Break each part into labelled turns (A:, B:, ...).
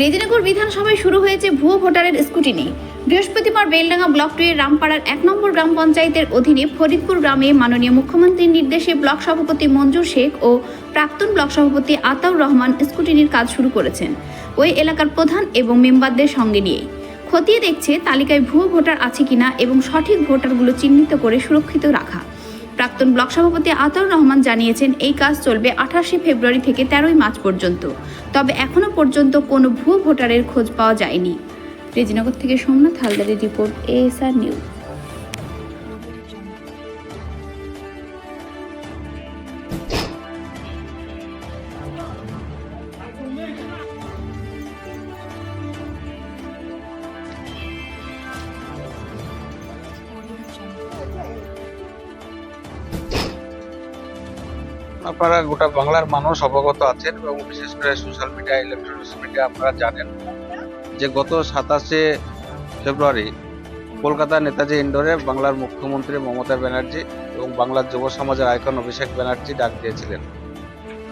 A: রেজিনগর বিধানসভায় শুরু হয়েছে ভুয়ো ভোটারের স্কুটিনি বৃহস্পতিবার বেলডাঙ্গা ব্লক টু এর রামপাড়ার এক নম্বর গ্রাম পঞ্চায়েতের অধীনে ফরিদপুর গ্রামে মাননীয় মুখ্যমন্ত্রীর নির্দেশে ব্লক সভাপতি মঞ্জুর শেখ ও প্রাক্তন ব্লক সভাপতি আতাউর রহমান স্কুটিনির কাজ শুরু করেছেন। ওই এলাকার প্রধান এবং মেম্বারদের সঙ্গে নিয়ে খতিয়ে দেখছে তালিকায় ভুয়ো ভোটার আছে কিনা এবং সঠিক ভোটারগুলো চিহ্নিত করে সুরক্ষিত রাখা। প্রাক্তন ব্লক সভাপতি আতাউর রহমান জানিয়েছেন, এই কাজ চলবে আঠাশে ফেব্রুয়ারি থেকে তেরোই মার্চ পর্যন্ত। তবে এখনও পর্যন্ত কোনো ভুয়ো ভোটারের খোঁজ পাওয়া যায়নি। রেজিনগর থেকে সোমনাথ হালদারের রিপোর্ট, এএসআর নিউজ।
B: আপনারা গোটা বাংলার মানুষ অবগত আছেন এবং বিশেষ করে সোশ্যাল মিডিয়া ইলেকট্রনিক্স মিডিয়া আপনারা জানেন যে গত সাতাশে ফেব্রুয়ারি কলকাতা নেতাজি ইন্ডোরে বাংলার মুখ্যমন্ত্রী মমতা ব্যানার্জি এবং বাংলার যুব সমাজের আইকন অভিষেক ব্যানার্জি ডাক দিয়েছিলেন।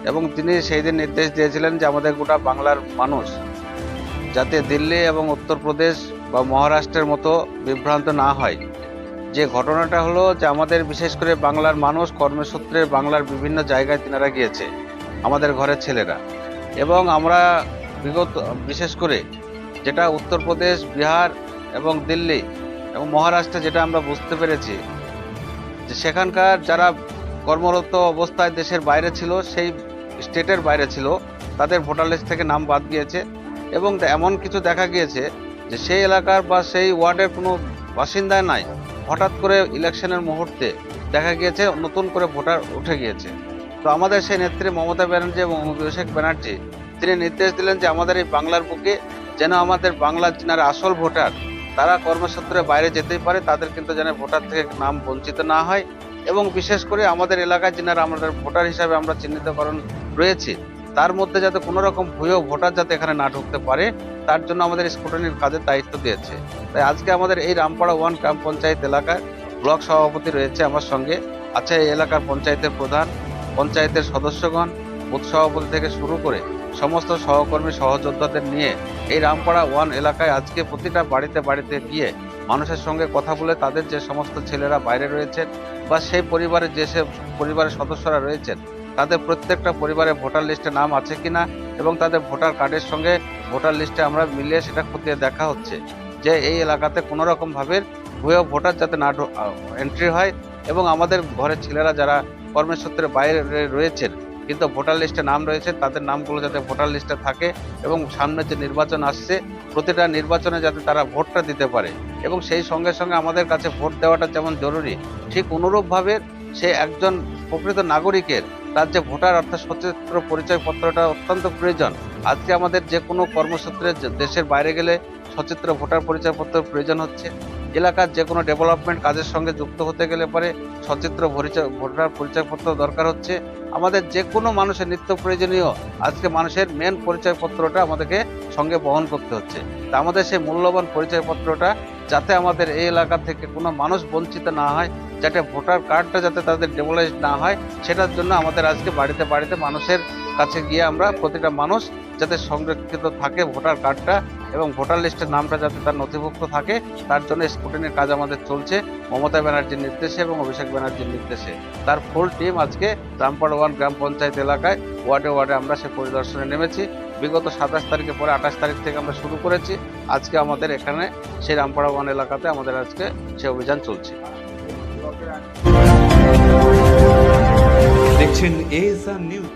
B: এবং তিনি সেই দিন নির্দেশ দিয়েছিলেন যে আমাদের গোটা বাংলার মানুষ যাতে দিল্লি এবং উত্তরপ্রদেশ বা মহারাষ্ট্রের মতো বিভ্রান্ত না হয়। যে ঘটনাটা হলো যে আমাদের বিশেষ করে বাংলার মানুষ কর্মসূত্রে বাংলার বিভিন্ন জায়গায় তিনারা গিয়েছে, আমাদের ঘরের ছেলেরা। এবং আমরা বিগত, বিশেষ করে যেটা উত্তরপ্রদেশ, বিহার এবং দিল্লি এবং মহারাষ্ট্রে যেটা আমরা বুঝতে পেরেছি, যে সেখানকার যারা কর্মরত অবস্থায় দেশের বাইরে ছিল, সেই স্টেটের বাইরে ছিল, তাদের ভোটার লিস্ট থেকে নাম বাদ গিয়েছে এবং এমন কিছু দেখা গিয়েছে যে সেই এলাকার বা সেই ওয়ার্ডের কোনো বাসিন্দা নাই। হঠাৎ করে ইলেকশনের মুহূর্তে দেখা গিয়েছে, নতুন করে ভোটার উঠে গিয়েছে। তো আমাদের সেই নেত্রী মমতা ব্যানার্জি এবং অভিষেক ব্যানার্জি, তিনি নির্দেশ দিলেন যে আমাদের এই বাংলার বুকে যেন আমাদের বাংলার যারা আসল ভোটার, তারা কর্মসূত্রে বাইরে যেতেই পারে, তাদের কিন্তু যেন ভোটার থেকে নাম বঞ্চিত না হয় এবং বিশেষ করে আমাদের এলাকায় যারা আমাদের ভোটার হিসাবে আমরা চিহ্নিতকরণ রয়েছে তার মধ্যে যাতে কোনো রকম ভুয়ো ভোটার যাতে এখানে না ঢুকতে পারে, তার জন্য আমাদের স্কুটনির কাজের দায়িত্ব দিয়েছে। তাই আজকে আমাদের এই রামপাড়া ওয়ান গ্রাম পঞ্চায়েত এলাকায় ব্লক সভাপতি রয়েছে আমার সঙ্গে। আছে এই এলাকার পঞ্চায়েতের প্রধান, পঞ্চায়েতের সদস্যগণ সভাপতি থেকে শুরু করে সমস্ত সহকর্মী, সহযোদ্ধাদের নিয়ে এই রামপাড়া ওয়ান এলাকায় আজকে প্রতিটা বাড়িতে বাড়িতে গিয়ে মানুষের সঙ্গে কথা বলে তাদের যে সমস্ত ছেলেরা বাইরে রয়েছেন বা সেই পরিবারের যে সে পরিবারের সদস্যরা রয়েছেন তাদের প্রত্যেকটা পরিবারে ভোটার লিস্টে নাম আছে কিনা এবং তাদের ভোটার কার্ডের সঙ্গে ভোটার লিস্টে আমরা মিলিয়ে সেটা খতিয়ে দেখা হচ্ছে যে এই এলাকাতে কোনো রকম ভাবে ভুয়ো ভোটার যাতে না এন্ট্রি হয় এবং আমাদের ঘরের ছেলেরা যারা কর্মসূত্রে বাইরে রয়েছেন কিন্তু ভোটার লিস্টে নাম রয়েছে, তাদের নামগুলো যাতে ভোটার লিস্টে থাকে এবং সামনে যে নির্বাচন আসছে, প্রতিটা নির্বাচনে যাতে তারা ভোটটা দিতে পারে এবং সেই সঙ্গে সঙ্গে আমাদের কাছে ভোট দেওয়াটা যেমন জরুরি, ঠিক অনুরূপভাবে সে একজন প্রকৃত নাগরিকের তার যে ভোটার অর্থাৎ সচিত্র পরিচয়পত্রটা অত্যন্ত প্রয়োজন। আজকে আমাদের যে কোনো কর্মসূত্রে দেশের বাইরে গেলে সচিত্র ভোটার পরিচয়পত্র প্রয়োজন হচ্ছে। এলাকার যে কোনো ডেভেলপমেন্ট কাজের সঙ্গে যুক্ত হতে গেলে পরে সচিত্র পরিচয় ভোটার পরিচয়পত্র দরকার হচ্ছে। আমাদের যে কোনো মানুষের নিত্য প্রয়োজনীয় আজকে মানুষের মেন পরিচয়পত্রটা আমাদেরকে সঙ্গে বহন করতে হচ্ছে। তা আমাদের সেই মূল্যবান পরিচয়পত্রটা যাতে আমাদের এই এলাকা থেকে কোনো মানুষ বঞ্চিত না হয়, যাতে ভোটার কার্ডটা যাতে তাদের ডেভেলাইজ না হয়, সেটার জন্য আমাদের আজকে বাড়িতে বাড়িতে মানুষের কাছে গিয়ে আমরা প্রতিটা মানুষ যাতে সংরক্ষিত থাকে ভোটার কার্ডটা এবং ভোটার লিস্টের নামটা যাতে তার নথিভুক্ত থাকে, তার জন্য স্কুটিনের কাজ আমাদের চলছে, মমতা ব্যানার্জির নির্দেশে এবং অভিষেক ব্যানার্জির নির্দেশে। তার ফুল টিম আজকে রামপাড় ওয়ান গ্রাম পঞ্চায়েত এলাকায়, ওয়ার্ডে ওয়ার্ডে আমরা সে পরিদর্শনে নেমেছি। বিগত সাতাশ তারিখে পরে আঠাশ তারিখ থেকে আমরা শুরু করেছি। আজকে আমাদের এখানে সেই রামপাড়া ওয়ান এলাকাতে আমাদের আজকে সে অভিযান চলছে।
C: দেখছেন এএসআর নিউজ